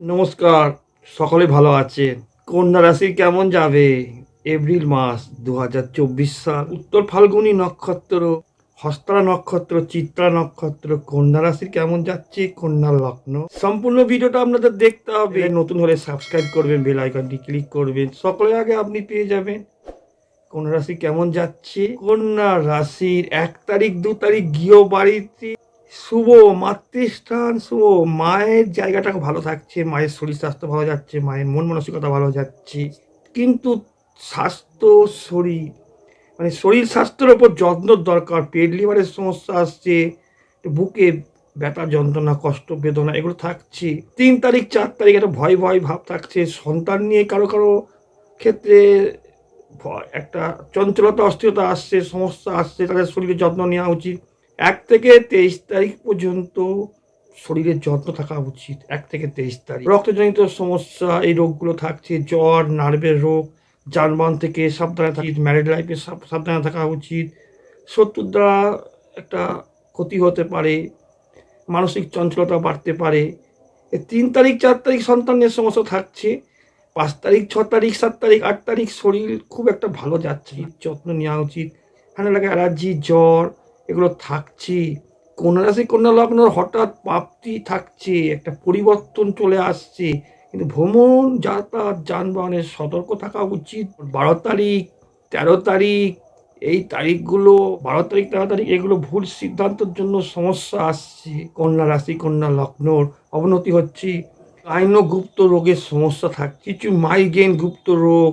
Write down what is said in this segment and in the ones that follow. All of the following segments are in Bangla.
নমস্কার, সকলে ভালো আছেন? কন্যা রাশি কেমন যাবে? এপ্রিল মাস দু হাজার চব্বিশ সাল। উত্তর ফাল্গুনী নক্ষত্র হস্তরা নক্ষত্র, চিত্রা নক্ষত্র, কন্যা রাশি কেমন যাচ্ছে? কন্যা লগ্ন। সম্পূর্ণ ভিডিওটা আপনাদের দেখতে হবে। নতুন হলে সাবস্ক্রাইব করবেন, বেল আইকনটি ক্লিক করবেন। সকলের আগে আপনি পেয়ে যাবেন কন্যা রাশি কেমন যাচ্ছে। কন্যা রাশির এক তারিখ, দু তারিখ গৃহ বাড়িতে শুভ মাতৃস্থান, শুভ মায়ের জায়গাটা ভালো থাকছে, মায়ের শরীর স্বাস্থ্য ভালো যাচ্ছে, মায়ের মন মানসিকতা ভালো যাচ্ছে, কিন্তু স্বাস্থ্য শরীর মানে শরীর স্বাস্থ্যের ওপর যত্ন দরকার, পেট লিভারের সমস্যা আসছে, বুকে ব্যথা, যন্ত্রণা, কষ্ট, বেদনা, এগুলো থাকছে। তিন তারিখ, চার তারিখ একটা ভয় ভয় ভাব থাকছে, সন্তান নিয়ে কারও কারও ক্ষেত্রে একটা চঞ্চলতা, অস্থিরতা আসছে, সমস্যা আসছে, তাদের শরীরের যত্ন নেওয়া উচিত। এক থেকে তেইশ তারিখ পর্যন্ত শরীরের যত্ন থাকা উচিত, এক থেকে তেইশ তারিখ। রক্তজনিত সমস্যা, এই রোগগুলো থাকছে, জ্বর, নার্ভের রোগ, যানবাহন থেকে সাবধানে থাকা ম্যারিড লাইফে সাবধানে থাকা উচিত। শত্রুর দ্বারা একটা ক্ষতি হতে পারে, মানসিক চঞ্চলতা বাড়তে পারে। তিন তারিখ, চার তারিখ সন্তানের সমস্যা থাকছে, পাঁচ তারিখ, ছ তারিখ, সাত তারিখ, আট তারিখ শরীর খুব একটা ভালো যাচ্ছে যত্ন নেওয়া উচিত। ঠান্ডা লাগে অ্যালার্জি, জ্বর এগুলো থাকছে। কন্যা রাশি কন্যা লগ্ন হঠাৎ প্রাপ্তি থাকছে, একটা পরিবর্তন চলে আসছে। কিন্তু ভ্রমণ, যাতায়াত যানবাহনের সতর্ক থাকা উচিত। বারো তারিখ, তেরো তারিখ, এই তারিখগুলো, বারো তারিখ, তেরো তারিখ, এগুলো ভুল সিদ্ধান্তের জন্য সমস্যা আসছে। কন্যা রাশি কন্যা লগ্নর অবনতি হচ্ছে। গুপ্ত রোগের সমস্যা থাকছে। কিছু মাইগ্রেন গুপ্ত রোগ,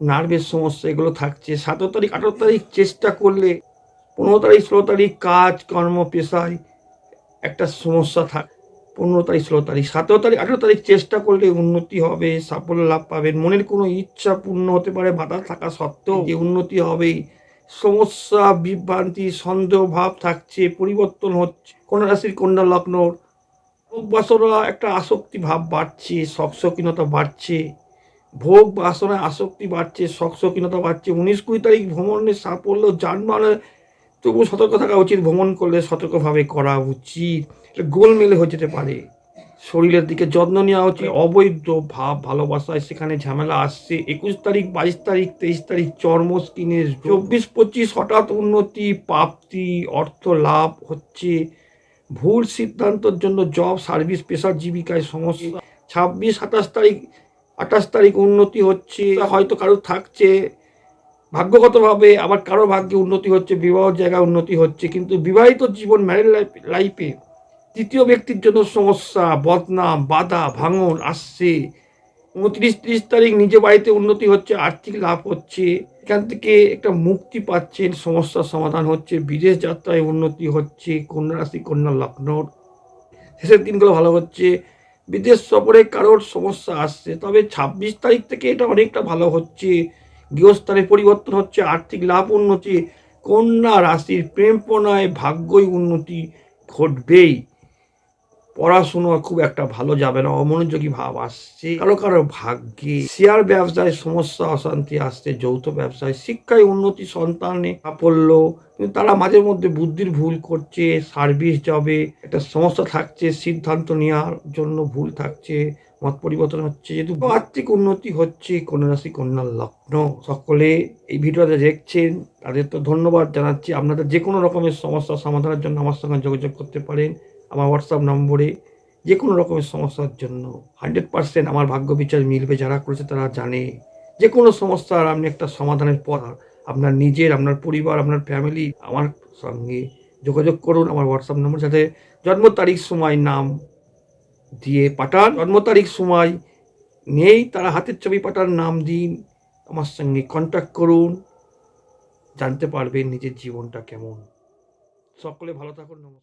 নার্ভের সমস্যা, এগুলো থাকছে। সতেরো তারিখ, আঠারো তারিখ, চেষ্টা করলে পনেরো তারিখ, ষোলো তারিখ কাজ, কর্ম, পেশায় একটা সমস্যা থাক। পনেরো তারিখ, ষোলো তারিখ, সতেরো তারিখ, আঠেরো তারিখ চেষ্টা করলে উন্নতি হবে, সাফল্য লাভ পাবেন। মনের কোনো ইচ্ছা পূর্ণ হতে পারে, বাধা থাকা সত্ত্বেও যে উন্নতি হবেই সমস্যা, বিভ্রান্তি, সন্দেহ, ভাব থাকছে, পরিবর্তন হচ্ছে। কোন রাশির কন্যা লগ্নর ভোগ বাসনা, একটা আসক্তি ভাব বাড়ছে শখশকিনতা বাড়ছে, ভোগ বাসনায় আসক্তি বাড়ছে শখশকিনতা বাড়ছে। উনিশ কুড়ি তারিখ ভ্রমণের সাফল্য, যানবাহনের তবু সতর্ক থাকা উচিত, ভ্রমণ করলে সতর্কভাবে করা উচিত। গোলমেলে হয়ে যেতে পারে। শরীরের দিকে যত্ন নেওয়া উচিত, অবৈধ ভাব ভালোবাসায় সেখানে ঝামেলা আসছে। একুশ তারিখ, বাইশ তারিখ, তেইশ তারিখ চর্ম স্কিনের চব্বিশ, পঁচিশ, হঠাৎ উন্নতি, প্রাপ্তি, অর্থ লাভ হচ্ছে। ভুল সিদ্ধান্তের জন্য জব, সার্ভিস, পেশার জীবিকায় সমস্যা। ছাব্বিশ, সাতাশ তারিখ, আঠাশ তারিখ উন্নতি হচ্ছে। হয়তো কারও থাকছে। ভাগ্যগতভাবে আবার কারও ভাগ্যে উন্নতি হচ্ছে বিবাহ জায়গায় উন্নতি হচ্ছে, কিন্তু বিবাহিত জীবন ম্যারেড লাইফে তৃতীয় ব্যক্তির জন্য সমস্যা, বদনাম, বাধা, ভাঙন আসছে। উনত্রিশ, ত্রিশ তারিখ নিজ বাড়িতে উন্নতি হচ্ছে, আর্থিক লাভ হচ্ছে, এখান থেকে একটা মুক্তি পাচ্ছেন, সমস্যার সমাধান হচ্ছে, বিদেশ যাত্রায় উন্নতি হচ্ছে, কন্যা রাশি, কন্যা লগ্নর। শেষের দিনগুলো ভালো হচ্ছে, বিদেশ সফরে কারোর সমস্যা আসছে, তবে ছাব্বিশ তারিখ থেকে এটা অনেকটা ভালো হচ্ছে। গৃহস্থানে পরিবর্তন হচ্ছে আর্থিক লাভ উন্নতি কন্যা রাশির প্রেমপনায় ভাগ্যই উন্নতি ঘটবেই। পড়াশুনো খুব একটা ভালো যাবে না, অমনোযোগী ভাব আসছে। কারও কারও ভাগ্যে শেয়ার ব্যবসায় সমস্যা, অশান্তি আসছে, যৌথ ব্যবসায়, শিক্ষায় উন্নতি, সন্তানে সাফল্য, কিন্তু তারা মাঝে মধ্যে বুদ্ধির ভুল করছে সার্ভিস জবে একটা সমস্যা থাকছে, সিদ্ধান্ত নেওয়ার জন্য ভুল থাকছে, মত পরিবর্তন হচ্ছে, যেহেতু আর্থিক উন্নতি হচ্ছে কন্যা রাশি কন্যা লগ্ন, সকলে এই ভিডিওটা দেখছেন, তাদের তো ধন্যবাদ জানাচ্ছি। আপনাদের যে কোনো রকমের সমস্যা সমাধানের জন্য আমার সঙ্গে যোগাযোগ করতে পারেন। আমার হোয়াটসঅ্যাপ নম্বরে যে কোনো রকমের সমস্যার জন্য হান্ড্রেড পার্সেন্ট আমার ভাগ্য বিচার মিলবে যারা করেছে তারা জানে। যে কোনো সমস্যার আপনি একটা সমাধানের পর আপনার নিজের, আপনার পরিবার, আপনার ফ্যামিলি আমার সঙ্গে যোগাযোগ করুন আমার হোয়াটসঅ্যাপ নম্বর সাথে জন্ম তারিখ, সময়, নাম দিয়ে পাঠান। জন্ম তারিখ, সময় নেই, তারা হাতের ছবি পাঠান, নাম দিন, আমার সঙ্গে কন্ট্যাক্ট করুন। জানতে পারবেন নিজের জীবনটা কেমন। সকলে ভালো থাকুন, নমস্কার।